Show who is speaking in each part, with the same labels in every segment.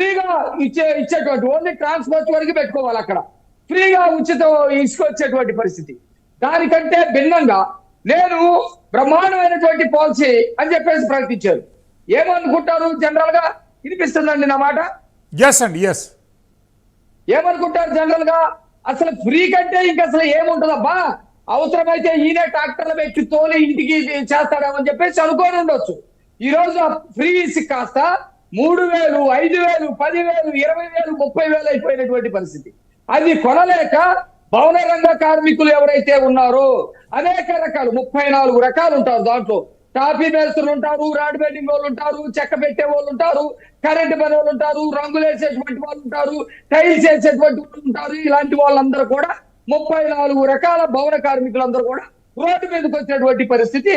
Speaker 1: ఫ్రీగా ఇచ్చే ఇచ్చేటువంటి ఓన్లీ ట్రాన్స్పోర్ట్ వరకు పెట్టుకోవాలి అక్కడ. ఫ్రీగా ఉచిత ఇసుక వచ్చేటువంటి పరిస్థితి. దానికంటే భిన్నంగా నేను బ్రహ్మాండమైనటువంటి పాలసీ అని చెప్పేసి ప్రకటించారు. ఏమనుకుంటారు జనరల్గా వినిపిస్తుందండి నా మాట?
Speaker 2: ఎస్ అండి ఎస్
Speaker 1: ఏమనుకుంటారు జనరల్గా అసలు ఫ్రీ కంటే ఇంకా అసలు ఏముంటుందబ్బా? అవసరమైతే ఈయనే ట్రాక్టర్లు పెట్టి తోలి ఇంటికి చేస్తాడేమని చెప్పేసి అనుకోని ఉండొచ్చు. ఈ రోజు ఫ్రీ ఇసుక కాస్త మూడు వేలు ఐదు వేలు పది వేలు ఇరవై వేలు ముప్పై వేలు అయిపోయినటువంటి పరిస్థితి. అది కొనలేక భవన రంగ కార్మికులు ఎవరైతే ఉన్నారో అనేక రకాలు ముప్పై నాలుగు రకాలు ఉంటారు దాంట్లో. టాపీ మేస్తులు ఉంటారు రాడ్ బెల్డింగ్ వాళ్ళు ఉంటారు చెక్క పెట్టే వాళ్ళు ఉంటారు కరెంట్ పని వాళ్ళు ఉంటారు రంగులు వేసేటువంటి వాళ్ళు ఉంటారు టైల్స్ వేసేటువంటి వాళ్ళు ఉంటారు. ఇలాంటి వాళ్ళందరూ కూడా ముప్పై నాలుగు రకాల భవన కార్మికులందరూ కూడా రోడ్డు మీదకి వచ్చినటువంటి పరిస్థితి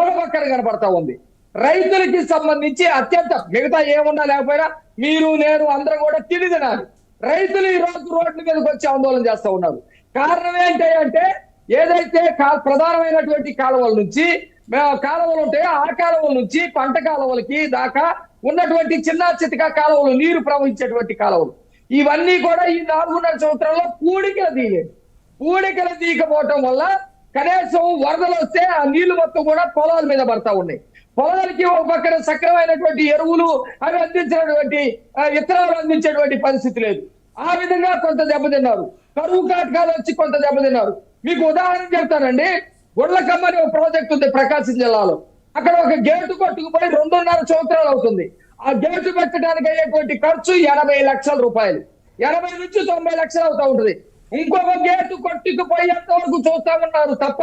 Speaker 1: ఒక పక్కన కనబడతా ఉంది. రైతులకి సంబంధించి అత్యంత మిగతా ఏమున్నా లేకపోయినా మీరు నేను అందరం కూడా తిని తినాలి. రైతులు ఈ రోజు రోడ్ల మీదకి వచ్చి ఆందోళన చేస్తూ ఉన్నారు. కారణం ఏంటి అంటే ఏదైతే ప్రధానమైనటువంటి కాలువల నుంచి కాలువలు ఉంటాయో ఆ కాలువల నుంచి పంట కాలువలకి దాకా ఉన్నటువంటి చిన్న చితక కాలువలు నీరు ప్రవహించేటువంటి కాలువలు. ఇవన్నీ కూడా ఈ నాలుగున్నర సంవత్సరంలో పూడికలు తీయలేదు. పూడికలు తీయకపోవటం వల్ల కనీసం వరదలు వస్తే ఆ నీళ్ళు మొత్తం కూడా పొలాల మీద పడతా ఉన్నాయి. పొలాలకి ఒక పక్కన సక్రమైనటువంటి ఎరువులు అవి అందించినటువంటి విత్తనాలు అందించేటువంటి పరిస్థితి లేదు. ఆ విధంగా కొంత దెబ్బతిన్నారు. కరువు కాటకాలు వచ్చి కొంత దెబ్బతిన్నారు. మీకు ఉదాహరణ చెప్తానండి. గుడ్లకమ్మ అనే ఒక ప్రాజెక్ట్ ఉంది ప్రకాశం జిల్లాలో. అక్కడ ఒక గేటు కొట్టుకుపోయి రెండున్నర సంవత్సరాలు అవుతుంది. ఆ గేటు పెట్టడానికి అయ్యేటువంటి ఖర్చు ఎనభై లక్షల రూపాయలు. ఎనభై నుంచి తొంభై లక్షలు అవుతా ఉంటుంది. ఇంకొక గేటు కొట్టుకుపోయేంత వరకు చూస్తా ఉన్నారు తప్ప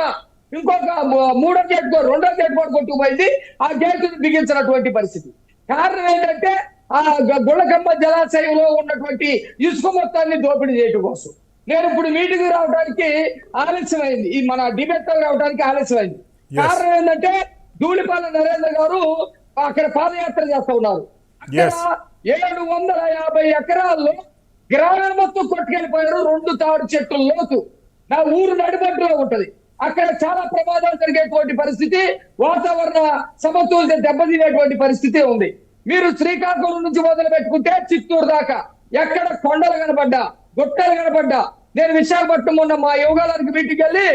Speaker 1: ఇంకొక మూడో గేట్ కో- రెండో గేట్ కూడా కొట్టుకుపోయింది. ఆ గేటు బిగించినటువంటి పరిస్థితి. కారణం ఏంటంటే ఆ గ- గుళ్ళకమ్మ జలాశయంలో ఉన్నటువంటి ఇసుక మొత్తాన్ని దోపిడీ చేయటం కోసం. నేను ఇప్పుడు మీటింగ్ రావడానికి ఆలస్యమైంది. ఈ మన డిబేట్ రావడానికి ఆలస్యమైంది. కారణం ఏంటంటే ధూళిపాల నరేంద్ర గారు అక్కడ పాదయాత్ర చేస్తా ఉన్నారు. ఏడు వందల యాభై ఎకరాల్లో గ్రామం మొత్తం కొట్టుకెళ్ళిపోయారు రెండు తాడు చెట్లు లోతు. నా ఊరు నడిబడ్డులో ఉంటది. అక్కడ చాలా ప్రమాదాలు జరిగేటువంటి పరిస్థితి వాతావరణ సమతుల్యత దెబ్బతినేటువంటి పరిస్థితి ఉంది. మీరు శ్రీకాకుళం నుంచి మొదలు పెట్టుకుంటే చిత్తూరు దాకా. ఎక్కడ కొండలు కనబడ్డా గుట్టలు కనబడ్డా. నేను విశాఖపట్నం ఉన్న మా యోగాలకి మీటింగ్ వెళ్ళి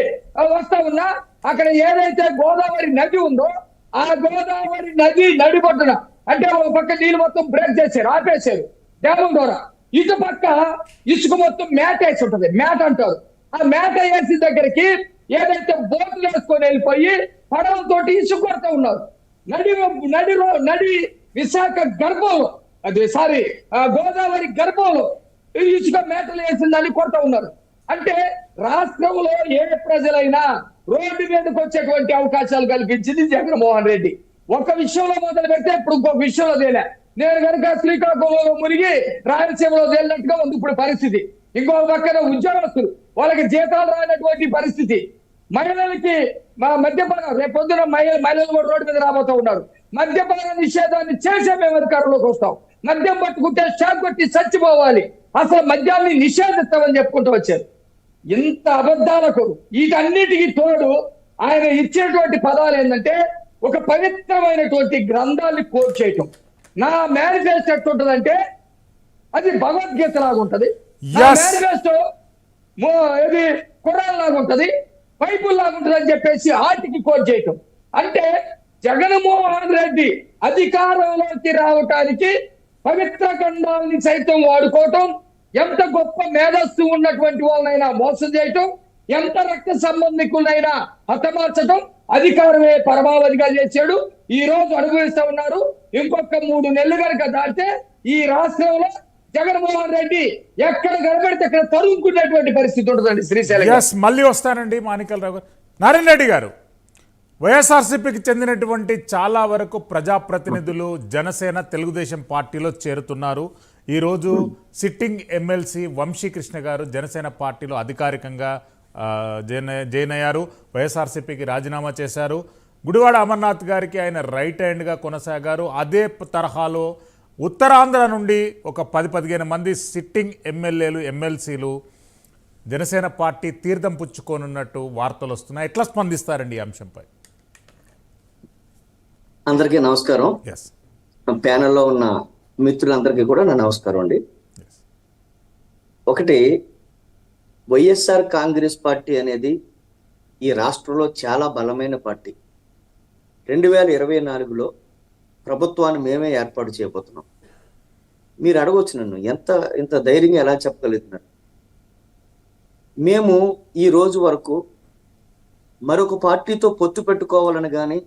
Speaker 1: వస్తా ఉన్నా. అక్కడ ఏదైతే గోదావరి నది ఉందో ఆ గోదావరి నది నడిబొడ్డున అంటే ఒక పక్క నీళ్ళు మొత్తం బ్రేక్ చేశారు ఆపేశారు. డ్యామం ద్వారా ఇటు పక్క ఇసుక మొత్తం మేట వేసి ఉంటది. మేట అంటారు. ఆ మేట వేసి దగ్గరికి ఏదైతే బోట్లు వేసుకొని వెళ్ళిపోయి పడవలతోటి ఇసుక కొడతా ఉన్నారు. నడి నడి నడి విశాఖ గర్భంలో అది సారీ ఆ గోదావరి గర్భంలో ఈ ఇసుక మేటలు వేసిందని కొడతా ఉన్నారు. అంటే రాష్ట్రంలో ఏ ప్రజలైనా రోడ్డు మీదకి వచ్చేటువంటి అవకాశాలు కల్పించింది జగన్మోహన్ రెడ్డి. ఒక విషయంలో మొదలు పెడితే ఇప్పుడు ఇంకొక విషయంలో తేలే. నేను కనుక శ్రీకాకుళంలో మునిగి రాయలసీమలో తేలినట్టుగా ఉంది ఇప్పుడు పరిస్థితి. ఇంకో పక్కన ఉద్యోగస్తులు వాళ్ళకి జీతాలు రానటువంటి పరిస్థితి. మహిళలకి మా మద్యపానం రేపొద్దున మహిళ మహిళలు కూడా రోడ్డు మీద రాబోతూ ఉన్నారు. మద్యపాన నిషేధాన్ని చేసే మేము అధికారంలోకి వస్తాం. మద్యం పట్టుకుంటే షాక్ కొట్టి చచ్చిపోవాలి. అసలు మద్యాన్ని నిషేధిస్తామని చెప్పుకుంటూ వచ్చారు. ఇంత అబద్ధాలకు వీటన్నిటికీ తోడు ఆయన ఇచ్చినటువంటి పదాలు ఏంటంటే ఒక పవిత్రమైనటువంటి గ్రంథాన్ని కోట్ చేయటం. నా మేనిఫెస్టో ఎట్టుంటదంటే అది భగవద్గీత లాగా ఉంటది. మేనిఫెస్టో ఇది ఖురాన్ లాగా ఉంటది బైబుల్ లాగా ఉంటది అని చెప్పేసి ఆటికి కోట్ చేయటం అంటే జగన్మోహన్ రెడ్డి అధికారంలోకి రావటానికి పవిత్ర ఖండాలని సైతం వాడుకోవటం ఎంత గొప్ప మేధస్సు ఉన్నటువంటి వాళ్ళనైనా మోసం చేయటం ఎంత రక్త సంబంధికులైనా హతమార్చటం అధికారమే పరమావధిగా చేశాడు. ఈ రోజు అనుభవిస్తా ఉన్నారు. ఇంకొక మూడు నెలలు కనుక దాటితే ఈ రాష్ట్రంలో జగన్మోహన్ రెడ్డి ఎక్కడ కనబడితే అక్కడ తరుముకునేటువంటి పరిస్థితి ఉంటుందండి శ్రీశైలం
Speaker 2: మళ్ళీ వస్తానండి మానికల్ రావు నారాయణ రెడ్డి గారు వైఎస్ఆర్సీపీకి చెందినటువంటి చాలా వరకు ప్రజాప్రతినిధులు జనసేన తెలుగుదేశం పార్టీలో చేరుతున్నారు. ఈరోజు సిట్టింగ్ ఎమ్మెల్సీ వంశీకృష్ణ గారు జనసేన పార్టీలో అధికారికంగా జైన్ జైన్ అయ్యారు వైఎస్ఆర్సీపీకి రాజీనామా చేశారు. గుడివాడ అమర్నాథ్ గారికి ఆయన రైట్ హ్యాండ్గా కొనసాగారు. అదే తరహాలో ఉత్తరాంధ్ర నుండి ఒక పది పదిహేను మంది సిట్టింగ్ ఎమ్మెల్యేలు ఎమ్మెల్సీలు జనసేన పార్టీ తీర్థం పుచ్చుకోనున్నట్టు వార్తలు వస్తున్నాయి. ఎట్లా స్పందిస్తారండి ఈ అంశంపై?
Speaker 3: అందరికీ నమస్కారం. ప్యానెల్లో ఉన్న మిత్రులందరికీ కూడా నా నమస్కారం అండి. ఒకటి వైఎస్ఆర్ కాంగ్రెస్ పార్టీ అనేది ఈ రాష్ట్రంలో చాలా బలమైన పార్టీ. రెండు వేల ఇరవై నాలుగులో ప్రభుత్వాన్ని మేమే ఏర్పాటు చేయబోతున్నాం. మీరు అడగవచ్చు నన్ను ఎంత ఇంత ధైర్యంగా ఎలా చెప్పగలుగుతున్నాను మేము ఈ రోజు వరకు మరొక పార్టీతో పొత్తు పెట్టుకోవాలని కానీ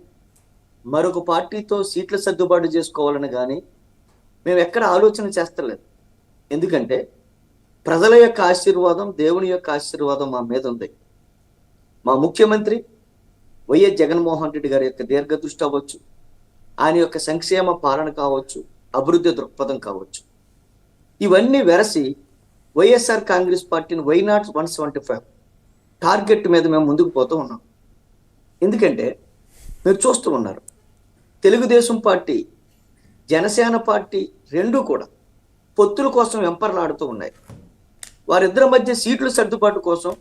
Speaker 3: మరొక పార్టీతో సీట్ల సర్దుబాటు చేసుకోవాలని కానీ మేము ఎక్కడ ఆలోచన చేస్తలేదు. ఎందుకంటే ప్రజల యొక్క ఆశీర్వాదం దేవుని యొక్క ఆశీర్వాదం మా మీద ఉంది. మా ముఖ్యమంత్రి వైఎస్ జగన్మోహన్ రెడ్డి గారి యొక్క దీర్ఘదృష్టి అవ్వచ్చు ఆయన యొక్క సంక్షేమ పాలన కావచ్చు అభివృద్ధి దృక్పథం కావచ్చు. ఇవన్నీ వెరసి వైఎస్ఆర్ కాంగ్రెస్ పార్టీని why not one seventy five target మీద మేము ముందుకు పోతూ ఉన్నాం. ఎందుకంటే మీరు చూస్తూ ఉన్నారు తెలుగుదేశం పార్టీ జనసేన పార్టీ రెండూ కూడా పొత్తుల కోసం వెంపర్లాడుతూ ఉన్నాయి. వారిద్దరి మధ్య సీట్ల సర్దుబాటు కోసం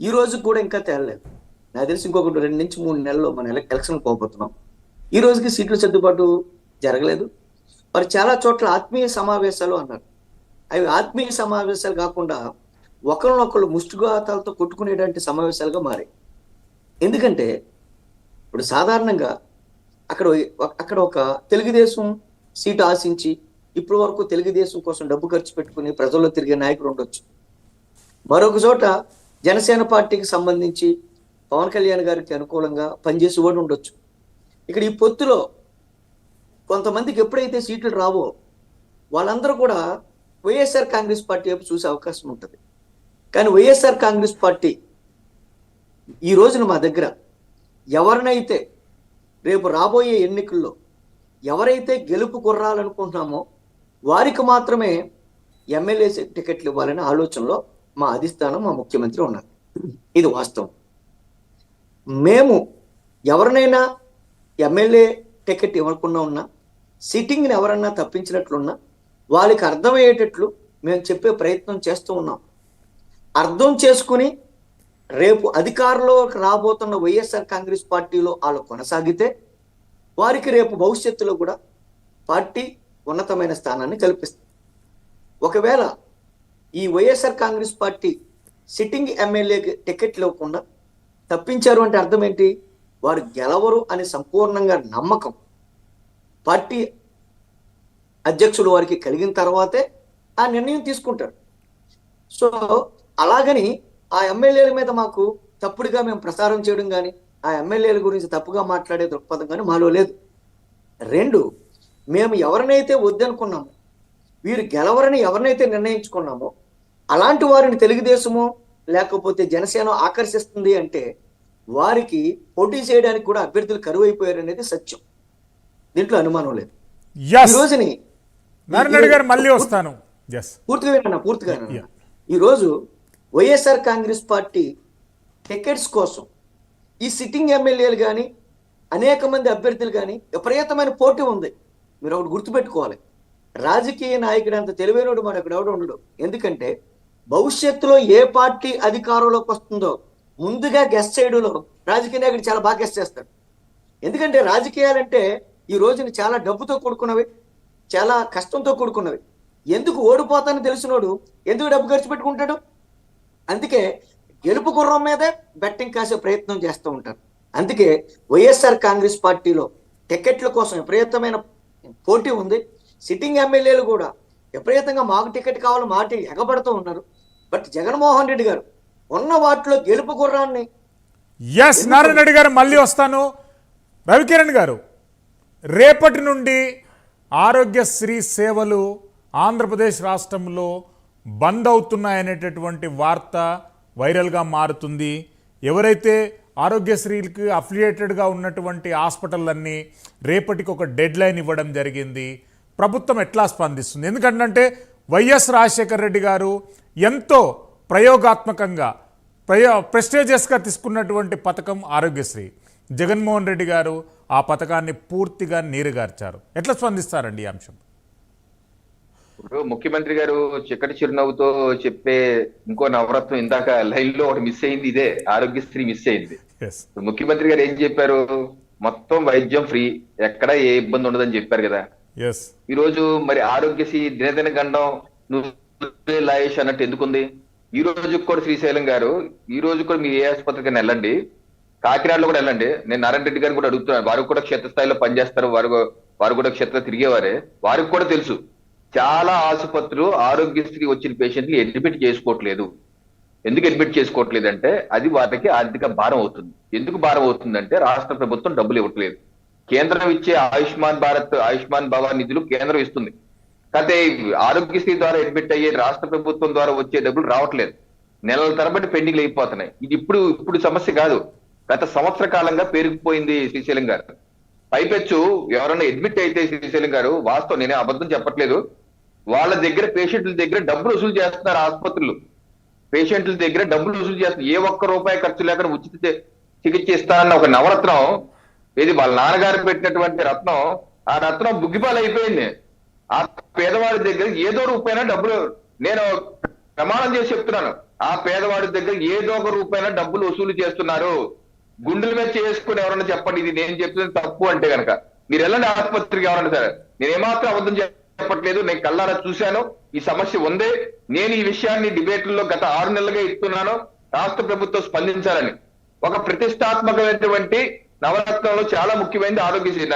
Speaker 3: ఈ రోజు కూడా ఇంకా తేలలేదు. నాకు తెలిసి ఇంకొకటి రెండు నుంచి మూడు నెలల్లో మన ఎలక్షన్ పోబోతున్నాం. ఈ రోజుకి సీట్ల సర్దుబాటు జరగలేదు. వారు చాలా చోట్ల ఆత్మీయ సమావేశాలు అన్నారు. అవి ఆత్మీయ సమావేశాలు కాకుండా ఒకరినొకరు ముష్టిఘాతాలతో కొట్టుకునేటువంటి సమావేశాలుగా మారాయి. ఎందుకంటే ఇప్పుడు సాధారణంగా అక్కడ అక్కడ ఒక తెలుగుదేశం సీటు ఆశించి ఇప్పటి వరకు తెలుగుదేశం కోసం డబ్బు ఖర్చు పెట్టుకుని ప్రజల్లో తిరిగే నాయకుడు ఉండొచ్చు. మరొక చోట జనసేన పార్టీకి సంబంధించి పవన్ కళ్యాణ్ గారికి అనుకూలంగా పనిచేసి కూడా ఉండొచ్చు. ఇక్కడ ఈ పొత్తులో కొంతమందికి ఎప్పుడైతే సీట్లు రావో వాళ్ళందరూ కూడా వైఎస్ఆర్ కాంగ్రెస్ పార్టీ వైపు చూసే అవకాశం ఉంటుంది. కానీ వైఎస్ఆర్ కాంగ్రెస్ పార్టీ ఈ రోజున మా దగ్గర ఎవరినైతే రేపు రాబోయే ఎన్నికల్లో ఎవరైతే గెలుపు కుర్రాలనుకుంటున్నామో వారికి మాత్రమే ఎమ్మెల్యే టికెట్లు ఇవ్వాలనే ఆలోచనలో మా అధిష్టానం మా ముఖ్యమంత్రి ఉన్నారు. ఇది వాస్తవం. మేము ఎవరినైనా ఎమ్మెల్యే టికెట్ ఇవ్వకుండా ఉన్నా సిట్టింగ్ని ఎవరన్నా తప్పించినట్లున్నా వాళ్ళకి అర్థమయ్యేటట్లు మేము చెప్పే ప్రయత్నం చేస్తూ ఉన్నాం. అర్థం చేసుకుని రేపు అధికారంలోకి రాబోతున్న వైఎస్ఆర్ కాంగ్రెస్ పార్టీలో వాళ్ళు కొనసాగితే వారికి రేపు భవిష్యత్తులో కూడా పార్టీ ఉన్నతమైన స్థానాన్ని కల్పిస్తుంది. ఒకవేళ ఈ వైఎస్ఆర్ కాంగ్రెస్ పార్టీ సిట్టింగ్ ఎమ్మెల్యేకి టికెట్లు ఇవ్వకుండా తప్పించారు అంటే అర్థం ఏంటి? వారు గెలవరు అని సంపూర్ణంగా నమ్మకం. పార్టీ అధ్యక్షుడు వారికి కలిగిన తర్వాతే ఆ నిర్ణయం తీసుకుంటారు. సో అలాగని ఆ ఎమ్మెల్యేల మీద మాకు తప్పుడుగా మేము ప్రసారం చేయడం కానీ ఆ ఎమ్మెల్యేల గురించి తప్పుగా మాట్లాడే దృక్పథం కానీ మాలో లేదు. రెండు మేము ఎవరినైతే వద్దనుకున్నామో వీరు గెలవరని ఎవరినైతే నిర్ణయించుకున్నామో అలాంటి వారిని తెలుగుదేశమో లేకపోతే జనసేన ఆకర్షిస్తుంది అంటే వారికి పోటీ చేయడానికి కూడా అభ్యర్థులు కరువైపోయారు అనేది సత్యం. దీంట్లో అనుమానం లేదు. ఈ రోజుని
Speaker 2: గారు మళ్ళీ వస్తాను.
Speaker 3: పూర్తిగా వినన్నా పూర్తిగా వినన్నా.
Speaker 2: Yeah.
Speaker 3: ఈ రోజు వైఎస్ఆర్ కాంగ్రెస్ పార్టీ టికెట్స్ కోసం ఈ సిట్టింగ్ ఎమ్మెల్యేలు కానీ అనేక మంది అభ్యర్థులు కానీ విపరీతమైన పోటీ ఉంది. మీరు ఒకటి గుర్తుపెట్టుకోవాలి. రాజకీయ నాయకుడు అంత తెలివైనడు మన ఇక్కడ ఎవడు ఉండడు. ఎందుకంటే భవిష్యత్తులో ఏ పార్టీ అధికారంలోకి వస్తుందో ముందుగా గెస్ట్ చేయడంలో రాజకీయ నాయకుడు చాలా బాగా గెస్ట్ చేస్తాడు. ఎందుకంటే రాజకీయాలంటే ఈ రోజున చాలా డబ్బుతో కూడుకున్నవి చాలా కష్టంతో కూడుకున్నవి. ఎందుకు ఓడిపోతానని తెలిసినోడు ఎందుకు డబ్బు ఖర్చు పెట్టుకుంటాడు? అందుకే గెలుపు గుర్రం మీదే బెట్టింగ్ కాసే ప్రయత్నం చేస్తూ ఉంటారు. అందుకే వైఎస్ఆర్ కాంగ్రెస్ పార్టీలో టికెట్ల కోసం విపరీతమైన పోటీ ఉంది. సిట్టింగ్ ఎమ్మెల్యేలు కూడా విపరీతంగా మాకు టికెట్ కావాలి మాటి ఎగబడుతూ ఉన్నారు. బట్ జగన్మోహన్ రెడ్డి గారు ఉన్న వాటిలో గెలుపు గుర్రాన్ని
Speaker 2: ఎస్ నారాయణ రెడ్డి గారు మళ్ళీ వస్తాను. రవికిరణ్ గారు రేపటి నుండి ఆరోగ్యశ్రీ సేవలు ఆంధ్రప్రదేశ్ రాష్ట్రంలో బంద్ అవుతున్నాయనేటటువంటి వార్త వైరల్గా మారుతుంది. ఎవరైతే ఆరోగ్యశ్రీకి అఫిలియేటెడ్గా ఉన్నటువంటి హాస్పిటల్లన్నీ రేపటికి ఒక డెడ్ లైన్ ఇవ్వడం జరిగింది. ప్రభుత్వం ఎట్లా స్పందిస్తుంది? ఎందుకంటే వైఎస్ రాజశేఖర రెడ్డి గారు ఎంతో ప్రయోగాత్మకంగా ప్రయో ప్రెస్టేజియస్గా తీసుకున్నటువంటి పథకం ఆరోగ్యశ్రీ. జగన్మోహన్ రెడ్డి గారు ఆ పథకాన్ని పూర్తిగా నీరుగార్చారు. ఎట్లా స్పందిస్తారండి ఈ అంశం?
Speaker 4: ఇప్పుడు ముఖ్యమంత్రి గారు చిక్కటి చిరునవ్వుతో చెప్పే ఇంకో నవరత్నం ఇందాక లైన్లో ఒకటి మిస్ అయింది ఇదే ఆరోగ్యశ్రీ మిస్ అయింది. ముఖ్యమంత్రి గారు ఏం చెప్పారు? మొత్తం వైద్యం ఫ్రీ ఎక్కడ ఏ ఇబ్బంది ఉండదని చెప్పారు కదా. ఈ రోజు మరి ఆరోగ్యశ్రీ దినదిన గండం నువ్వు లాయేష్ అన్నట్టు ఎందుకుంది? ఈ రోజు కూడా శ్రీశైలం గారు ఈ రోజు కూడా మీరు ఏ ఆసుపత్రికి వెళ్ళండి. కాకినాడలో కూడా వెళ్ళండి. నేను నారాయణ రెడ్డి గారిని కూడా అడుగుతున్నాను వారు కూడా క్షేత్రస్థాయిలో పనిచేస్తారు. వారు వారు కూడా క్షేత్ర తిరిగేవారే. వారికి కూడా తెలుసు. చాలా ఆసుపత్రులు ఆరోగ్యశ్రీ వచ్చిన పేషెంట్లు అడ్మిట్ చేసుకోవట్లేదు. ఎందుకు అడ్మిట్ చేసుకోవట్లేదు అంటే అది వాటికి ఆర్థిక భారం అవుతుంది. ఎందుకు భారం అవుతుందంటే రాష్ట్ర ప్రభుత్వం డబ్బులు ఇవ్వట్లేదు. కేంద్రం ఇచ్చే ఆయుష్మాన్ భారత్ ఆయుష్మాన్ భవ నిధులు కేంద్రం ఇస్తుంది. కాకపోతే ఆరోగ్యశ్రీ ద్వారా అడ్మిట్ అయ్యే రాష్ట్ర ప్రభుత్వం ద్వారా వచ్చే డబ్బులు రావట్లేదు. నెలల తరబడి పెండింగ్లు అయిపోతున్నాయి. ఇది ఇప్పుడు ఇప్పుడు సమస్య కాదు. గత సంవత్సర కాలంగా పేరుకుపోయింది శ్రీశైలం గారు. పైపెచ్చు ఎవరైనా అడ్మిట్ అయితే శ్రీశైలం గారు వాస్తవం నేనే అబద్ధం చెప్పట్లేదు. వాళ్ళ దగ్గర పేషెంట్ల దగ్గర డబ్బులు వసూలు చేస్తున్నారు ఆసుపత్రులు. పేషెంట్ల దగ్గర డబ్బులు వసూలు చేస్తున్నారు ఏ ఒక్క రూపాయి ఖర్చు లేకుండా ఉచిత చికిత్స ఇస్తానన్న ఒక నవరత్నం ఇది వాళ్ళ నాన్నగారు పెట్టినటువంటి రత్నం ఆ రత్నం బుగ్గిపాలు అయిపోయింది ఆ పేదవాడి దగ్గర ఏదో రూపైనా డబ్బులు నేను ప్రమాణం చేసి చెప్తున్నాను. ఆ పేదవాడి దగ్గర ఏదో ఒక రూపైనా డబ్బులు వసూలు చేస్తున్నారు. గుండెల మీద చేసుకుని ఎవరన్నా చెప్పండి ఇది నేను చెప్తుంది తప్పు అంటే గనక. మీరు వెళ్ళండి ఆసుపత్రికి ఎవరన్నా సరే. నేను ఏమాత్రం అబద్ధం చెప్పట్లేదు నేను కల్లారా చూశాను. ఈ సమస్య ఉంది. నేను ఈ విషయాన్ని డిబేట్లలో గత ఆరు నెలలుగా ఇస్తున్నాను. రాష్ట్ర ప్రభుత్వం స్పందించాలని. ఒక ప్రతిష్టాత్మకమైనటువంటి నవరత్నంలో చాలా ముఖ్యమైనది ఆరోగ్యశ్రీ.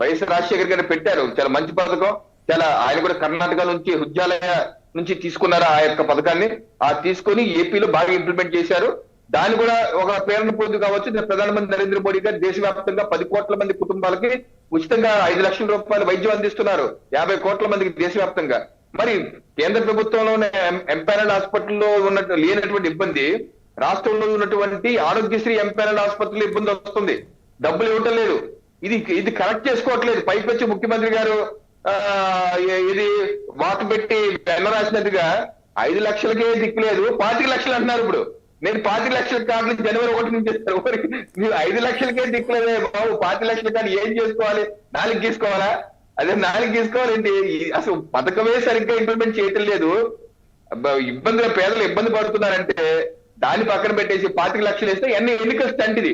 Speaker 4: వైఎస్ రాజశేఖర్ గారు పెట్టారు. చాలా మంచి పథకం. చాలా ఆయన కూడా కర్ణాటక నుంచి ఉద్యాలయ నుంచి తీసుకున్నారు ఆ యొక్క పథకాన్ని? ఆ తీసుకొని ఏపీలో బాగా ఇంప్లిమెంట్ చేశారు. దాన్ని కూడా ఒక ప్రేరణ పొందు కావచ్చు. ప్రధానమంత్రి నరేంద్ర మోడీ గారు దేశవ్యాప్తంగా పది కోట్ల మంది కుటుంబాలకి ఉచితంగా ఐదు లక్షల రూపాయలు వైద్యం అందిస్తున్నారు. యాభై కోట్ల మందికి దేశవ్యాప్తంగా. మరి కేంద్ర ప్రభుత్వంలోనే ఎంపానల్ హాస్పిటల్లో ఉన్నట్టు లేనటువంటి ఇబ్బంది రాష్ట్రంలో ఉన్నటువంటి ఆరోగ్యశ్రీ ఎంపానల్ ఆసుపత్రులు ఇబ్బంది వస్తుంది. డబ్బులు ఇవ్వటం లేదు. ఇది ఇది కరెక్ట్ చేసుకోవట్లేదు. పైకి వచ్చి ముఖ్యమంత్రి గారు ఇది వాక్ పెట్టి పెన్న రాసినట్టుగా ఐదు లక్షలకే దిక్కులేదు పాతిక లక్షలు అంటున్నారు ఇప్పుడు. నేను పాతిక లక్షల కార్డు జనవరి ఒకటి నుంచి ఇస్తాను మీరు ఐదు లక్షలకే దిక్కులేదే బాబు. పాతి లక్షల కార్డు ఏం చేసుకోవాలి? నాలుగు తీసుకోవాలా అదే నాలుగు తీసుకోవాలండి అసలు పథకమే సరిగ్గా ఇంప్లిమెంట్ చేయటం లేదు. ఇబ్బందులు పేదలు ఇబ్బంది పడుతున్నారంటే దాన్ని పక్కన పెట్టేసి పాతిక లక్షలు వేస్తే ఎన్ని ఎన్నికలు స్టంట్ ఇది?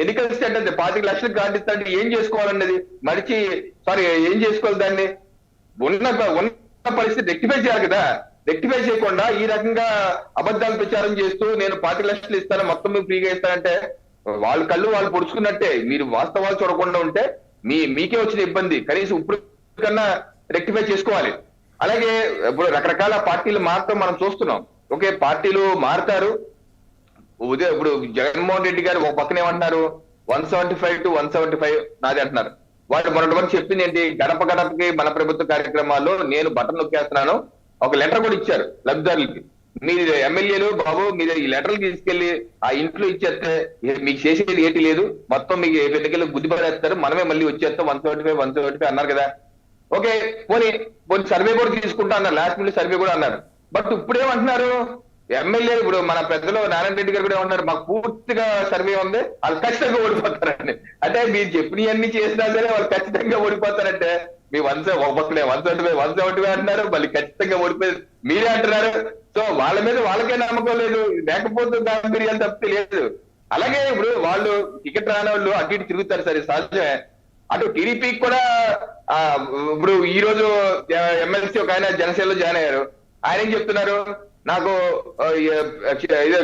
Speaker 4: ఎన్నికల స్టేట్ అంటే పాతిక లక్షలు కార్డు ఏం చేసుకోవాలన్నది? మరిచి సారీ ఏం చేసుకోవాలి దాన్ని? ఉన్న ఉన్న పరిస్థితి రెక్టిఫై చేయాలి కదా. రెక్టిఫై చేయకుండా ఈ రకంగా అబద్ధాలు ప్రచారం చేస్తూ నేను పాతిక లక్షలు ఇస్తాను మొత్తం మీకు ఫ్రీగా ఇస్తానంటే వాళ్ళ కళ్ళు వాళ్ళు పొడుచుకున్నట్టే. మీరు వాస్తవాలు చూడకుండా ఉంటే మీ మీకే వచ్చిన ఇబ్బంది. కనీసం ఇప్పుడు కన్నా రెక్టిఫై చేసుకోవాలి. అలాగే ఇప్పుడు రకరకాల పార్టీలు మారటం మనం చూస్తున్నాం. ఓకే పార్టీలు మారుతారు. ఉదయం ఇప్పుడు జగన్మోహన్ రెడ్డి గారు ఒక పక్కన ఏమంటున్నారు? One seventy five to one seventy five నాది అంటున్నారు. వాళ్ళు మొన్నటి వరకు చెప్పింది ఏంటి? గడప గడపకి మన ప్రభుత్వ కార్యక్రమాల్లో నేను బటన్ నొక్కేస్తున్నాను. ఒక లెటర్ కూడా ఇచ్చారు లబ్ధిదారులకి. మీ ఎమ్మెల్యేలు బాబు మీరు ఈ లెటర్లు తీసుకెళ్ళి ఆ ఇంట్లో ఇచ్చేస్తే మీకు చేసేది ఏంటి లేదు. మొత్తం మీకు ఎన్నికలు బుద్ధి పడేస్తారు? మనమే మళ్ళీ వచ్చేస్తాం. One seventy five one seventy five అన్నారు కదా. ఓకే పోనీ పోనీ సర్వే కూడా తీసుకుంటా అన్నారు. లాస్ట్ మినిట్ సర్వే కూడా అన్నారు. బట్ ఇప్పుడేమంటున్నారు? ఎమ్మెల్యే ఇప్పుడు మన పెద్దలు నారాయణ రెడ్డి గారు కూడా ఉన్నారు. మాకు పూర్తిగా సర్వే ఉంది. వాళ్ళు ఖచ్చితంగా ఓడిపోతారండి. అంటే మీరు చెప్పినవన్నీ చేసినా సరే వాళ్ళు ఖచ్చితంగా ఓడిపోతారంటే మీ వన్ ఒక one seventy five one seventy five అంటున్నారు. మళ్ళీ ఖచ్చితంగా ఓడిపోయి మీరే అంటున్నారు. సో వాళ్ళ మీద వాళ్ళకే నమ్మకం లేదు. లేకపోతే గాంభీర్యం తప్పితే లేదు. అలాగే ఇప్పుడు వాళ్ళు టికెట్ రాని వాళ్ళు అటు ఇటు తిరుగుతారు సరే సహజమే. అటు టీడీపీకి కూడా ఇప్పుడు ఈ రోజు ఎమ్మెల్సీ ఒక ఆయన జనసేనలో జాయిన్ అయ్యారు. ఆయన ఏం చెప్తున్నారు? నాకు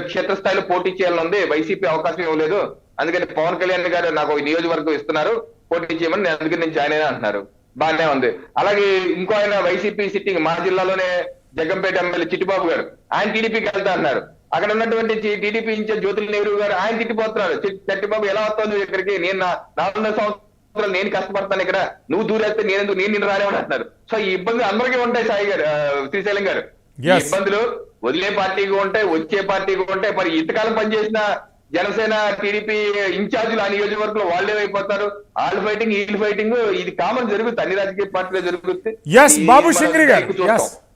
Speaker 4: క్షేత్రస్థాయిలో పోటీ చేయాలని ఉంది. వైసీపీ అవకాశం ఇవ్వలేదు అందుకని పవన్ కళ్యాణ్ గారు నాకు నియోజకవర్గం ఇస్తున్నారు. పోటీ చేయమని నేను అందుకని నేను జాయిన్ అయినా అంటున్నారు. బాగానే ఉంది. అలాగే ఇంకో ఆయన వైసీపీ సిట్టింగ్ మా జిల్లాలోనే జగంపేట ఎమ్మెల్యే చిట్టిబాబు గారు. ఆయన టీడీపీకి వెళ్తా అన్నారు. అక్కడ ఉన్నటువంటి టీడీపీ ఇన్ఛార్జ్ జ్యోతుల నెహ్రూ గారు ఆయన తిట్టిపోతున్నారు. చిట్టిబాబు ఎలా వస్తుంది ఇక్కడికి? నేను నాలుగున్నర సంవత్సరాలు నేను కష్టపడతాను ఇక్కడ. నువ్వు దూరేస్తే నేను ఎందుకు నేను నిన్ను రానేమని అంటున్నారు. సో ఈ ఇబ్బందులు అందరికీ ఉంటాయి సాయి గారు శ్రీశైలం గారు. ఇబ్బందులు వదిలే పార్టీకి ఉంటాయి వచ్చే పార్టీకి ఉంటాయి మరి ఇంతకాలం పనిచేసిన జనసేన టీడీపీ ఇన్ఛార్జీలు ఆ నియోజకవర్గంలో వాళ్ళే అయిపోతారు. వాళ్ళు ఫైటింగ్ వీళ్ళు ఫైటింగ్ ఇది కామన్ జరుగుతుంది. అన్ని రాజకీయ పార్టీలో జరుగుతుంది.
Speaker 2: బాబు గారు.